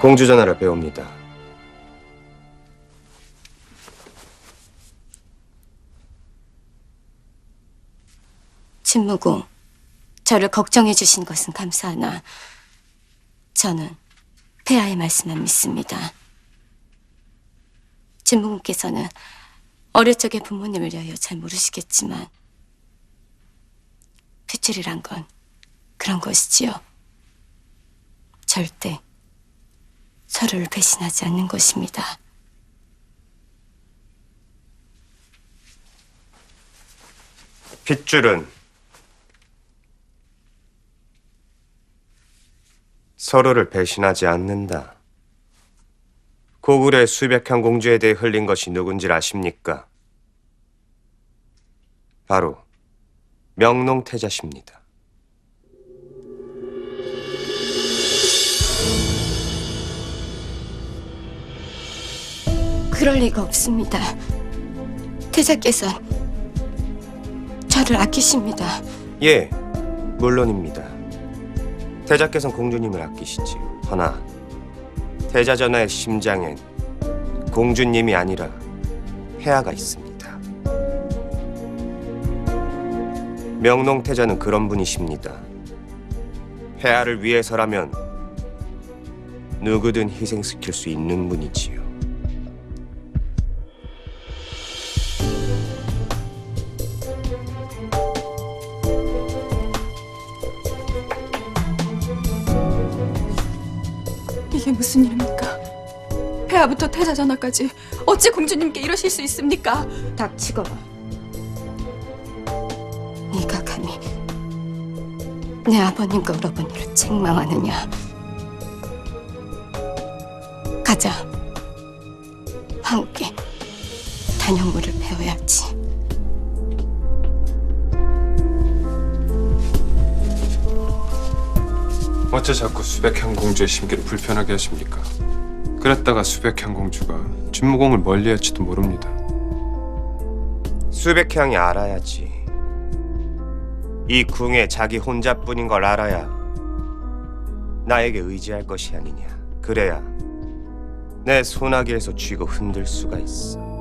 공주 전하를 배웁니다. 진무공, 저를 걱정해 주신 것은 감사하나 저는 폐하의 말씀만 믿습니다. 진무공께서는 어릴 적에 부모님을 위하여 잘 모르시겠지만 핏줄이란 건 그런 것이지요. 절대 서로를 배신하지 않는 것입니다. 핏줄은 서로를 배신하지 않는다. 고구려의 수백향 공주에 대해 흘린 것이 누군지 아십니까? 바로 명농태자십니다. 그럴 리가 없습니다. 태자께서 저를 아끼십니다. 예, 물론입니다. 태자께서는 공주님을 아끼시지. 허나 태자 전하의 심장엔 공주님이 아니라 폐하가 있습니다. 명농태자는 그런 분이십니다. 폐하를 위해서라면 누구든 희생시킬 수 있는 분이지요. 이게 무슨 일입니까? 폐하부터 태자 전하까지 어찌 공주님께 이러실 수 있습니까? 닥치거라. 내 아버님과 오라버니를 책망하느냐? 가자. 함께 단영물을 배워야지. 어째 자꾸 수백향 공주의 심기를 불편하게 하십니까? 그랬다가 수백향 공주가 진무공을 멀리할지도 모릅니다. 수백향이 알아야지. 이 궁에 자기 혼자뿐인 걸 알아야 나에게 의지할 것이 아니냐. 그래야 내 소나기에서 쥐고 흔들 수가 있어.